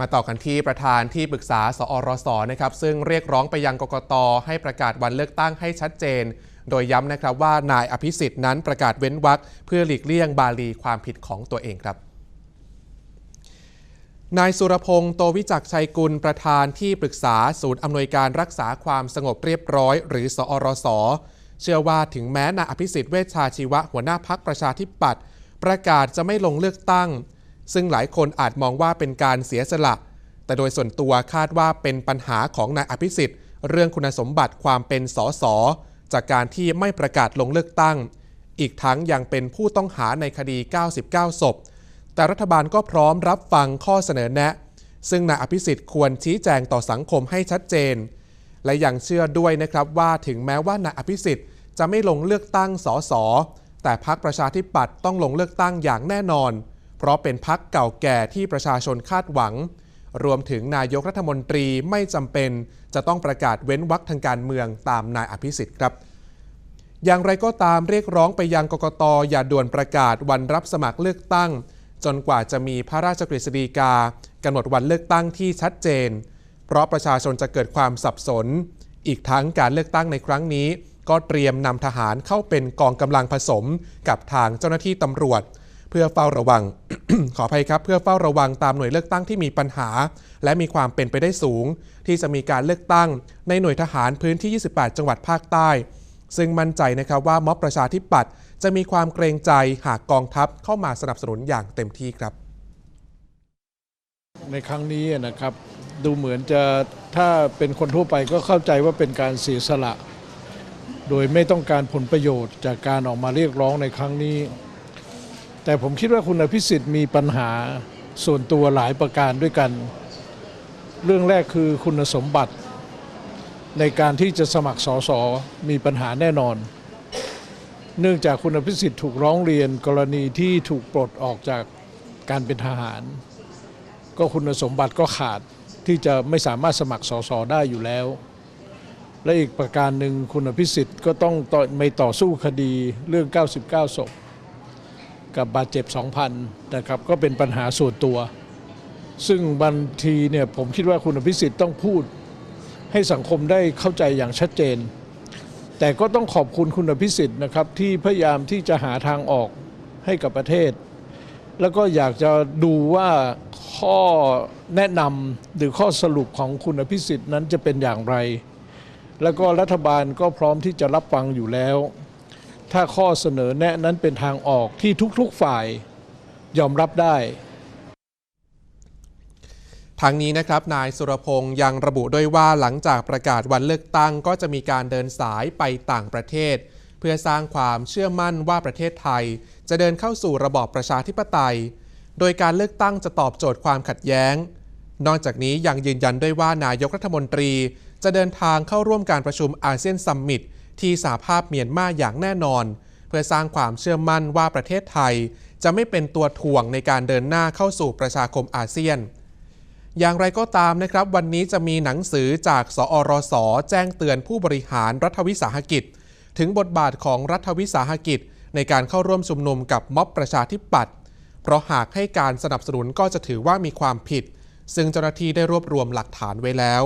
มาต่อกันที่ประธานที่ปรึกษา สอรสนะครับซึ่งเรียกร้องไปยังกกตให้ประกาศวันเลือกตั้งให้ชัดเจน โดยย้ำนะครับว่านายอภิสิทธิ์นั้นประกาศเว้นวรรคเพื่อหลีกเลี่ยงบาลีความผิดของตัวเองครับนายสุรพงศ์โตวิจักชัยกุลประธานที่ปรึกษาศูนย์อำนวยการรักษาความสงบเรียบร้อย หรือ สอรส เชื่อว่าถึงแม้นายอภิสิทธิ์เวชชาชีวะหัวหน้าพักประชาธิปัตย์ประกาศจะไม่ลงเลือกตั้ง ซึ่งหลายคนอาจมองว่าเป็นการเสียสละ แต่โดยส่วนตัวคาดว่าเป็นปัญหาของนายอภิสิทธิ์ เรื่องคุณสมบัติความเป็นสสจากการที่ไม่ประกาศลงเลือกตั้ง อีกทั้งยังเป็นผู้ต้องหาในคดี 99 ศพ แต่รัฐบาลก็พร้อมรับฟังข้อเสนอแนะ ซึ่งนายอภิสิทธิ์ควรชี้แจงต่อสังคมให้ชัดเจน และยังเชื่อด้วยนะครับว่าถึงแม้ว่านายอภิสิทธิ์จะไม่ลงเลือกตั้งสสแต่พักประชาธิปัตย์ต้องลงเลือกตั้งอย่างแน่นอน เพราะเป็นพักเก่าแก่ที่ประชาชนคาดหวัง รวมถึงนายกรัฐมนตรีไม่จำเป็น จะต้องประกาศเว้นวรรคทางการเมืองตามนายอภิสิทธิ์ครับ อย่างไรก็ตามเรียกร้องไปยังกกตอย่าด่วนประกาศวันรับสมัครเลือกตั้ง จนกว่าจะมีพระราชกฤษฎีกากำหนดวันเลือกตั้งที่ชัดเจน เพราะประชาชนจะเกิดความสับสน อีกทั้งการเลือกตั้งในครั้งนี้ ก็เตรียมนำทหารเข้าเป็นกองกำลังผสมกับทางเจ้าหน้าที่ตำรวจ เพื่อเฝ้าระวัง ขออภัยครับเพื่อเฝ้าระวังตามหน่วยเลือกตั้งที่มีปัญหา และมีความเป็นไปได้สูง ที่จะมีการเลือกตั้งในหน่วยทหารพื้นที่ 28 จังหวัดภาคใต้ ซึ่งมั่นใจนะครับว่าม็อบประชาธิปัตย์จะมีความเกรงใจหากกองทัพเข้ามาสนับสนุนอย่างเต็มที่ครับ ในครั้งนี้นะครับดูเหมือนจะถ้าเป็นคนทั่วไปก็เข้าใจว่าเป็นการเสียสละ โดยไม่ต้องการผลประโยชน์จากการออกมาเรียกร้องในครั้งนี้ แต่ผมคิดว่าคุณอภิสิทธิ์มีปัญหาส่วนตัวหลายประการด้วยกัน เรื่องแรกคือคุณสมบัติ ในการที่จะสมัครสสมีปัญหาแน่นอน เนื่องจากคุณอภิสิทธิ์ถูกร้องเรียนกรณีที่ถูกปลดออกจากการเป็นทหาร ก็คุณสมบัติก็ขาดที่จะไม่สามารถสมัครสสได้อยู่แล้ว และอีกประการหนึ่งคุณอภิสิทธิ์ก็ต้องไม่ต่อสู้คดีเรื่อง 99ศพ กับบาดเจ็บ 2,000 นะครับ ก็เป็นปัญหาส่วนตัว ซึ่งบางทีเนี่ยผมคิดว่าคุณอภิสิทธิ์ต้องพูด ให้สังคมได้เข้าใจอย่างชัดเจน แต่ก็ต้องขอบคุณคุณอภิสิทธิ์นะครับที่พยายามที่จะหาทางออกให้กับประเทศ แล้วก็อยากจะดูว่าข้อแนะนำหรือข้อสรุปของคุณอภิสิทธิ์นั้นจะเป็นอย่างไร แล้วก็รัฐบาลก็พร้อมที่จะรับฟังอยู่แล้ว ถ้าข้อเสนอแนะนั้นเป็นทางออกที่ทุกๆฝ่ายยอมรับได้ทางนี้นะครับนายสุรพงศ์ยังระบุด้วยว่าหลังจากประกาศวันเลือกตั้ง ก็จะมีการเดินสายไปต่างประเทศ เพื่อสร้างความเชื่อมั่นว่าประเทศไทย จะเดินเข้าสู่ระบอบประชาธิปไตย โดยการเลือกตั้งจะตอบโจทย์ความขัดแย้ง นอกจากนี้ยังยืนยันด้วยว่านายกรัฐมนตรี จะเดินทางเข้าร่วมการประชุมอาเซียนซัมมิต ที่สหภาพเมียนมาอย่างแน่นอน เพื่อสร้างความเชื่อมั่นว่าประเทศไทย จะไม่เป็นตัวถ่วงในการเดินหน้าเข้าสู่ประชาคมอาเซียน อย่างไรก็ตามนะครับ วันนี้จะมีหนังสือจากสอรส แจ้งเตือนผู้บริหารรัฐวิสาหกิจ ถึงบทบาทของรัฐวิสาหกิจ ในการเข้าร่วมชุมนุมกับม็อบประชาธิปัตย์เพราะหากให้การสนับสนุนก็จะถือว่ามีความผิด ซึ่งเจ้าหน้าที่ได้รวบรวมหลักฐานไว้แล้ว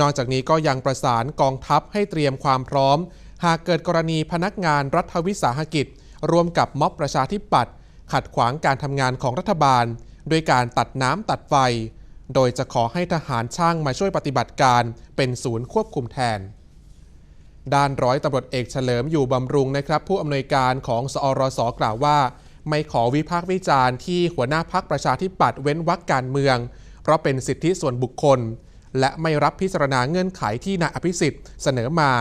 นอกจากนี้ก็ยังประสานกองทัพให้เตรียมความพร้อม หากเกิดกรณีพนักงานรัฐวิสาหกิจร่วมกับม็อบประชาธิปัตย์ขัดขวางการทำงานของรัฐบาล ด้วยการตัดน้ำตัดไฟ โดยจะขอให้ทหารช่างมาช่วยปฏิบัติการเป็นศูนย์ควบคุมแทน ด้านร้อยตำรวจเอกเฉลิมอยู่บำรุงนะครับ ผู้อำนวยการของสอรสกล่าวว่า ไม่ขอวิพากษ์วิจารณ์ที่หัวหน้าพักประชาธิปัตย์เว้นวรรคการเมือง เพราะเป็นสิทธิส่วนบุคคล และไม่รับพิจารณาเงื่อนไขที่นายอภิสิทธิ์เสนอมา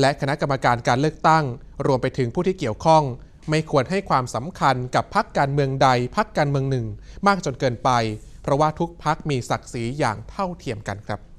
และคณะกรรมการการเลือกตั้ง รวมไปถึงผู้ที่เกี่ยวข้อง ไม่ควรให้ความสำคัญกับพักการเมืองใดพักการเมืองหนึ่ง มากจนเกินไป เพราะว่าทุกพักมีศักดิ์ศรีอย่างเท่าเทียมกันครับ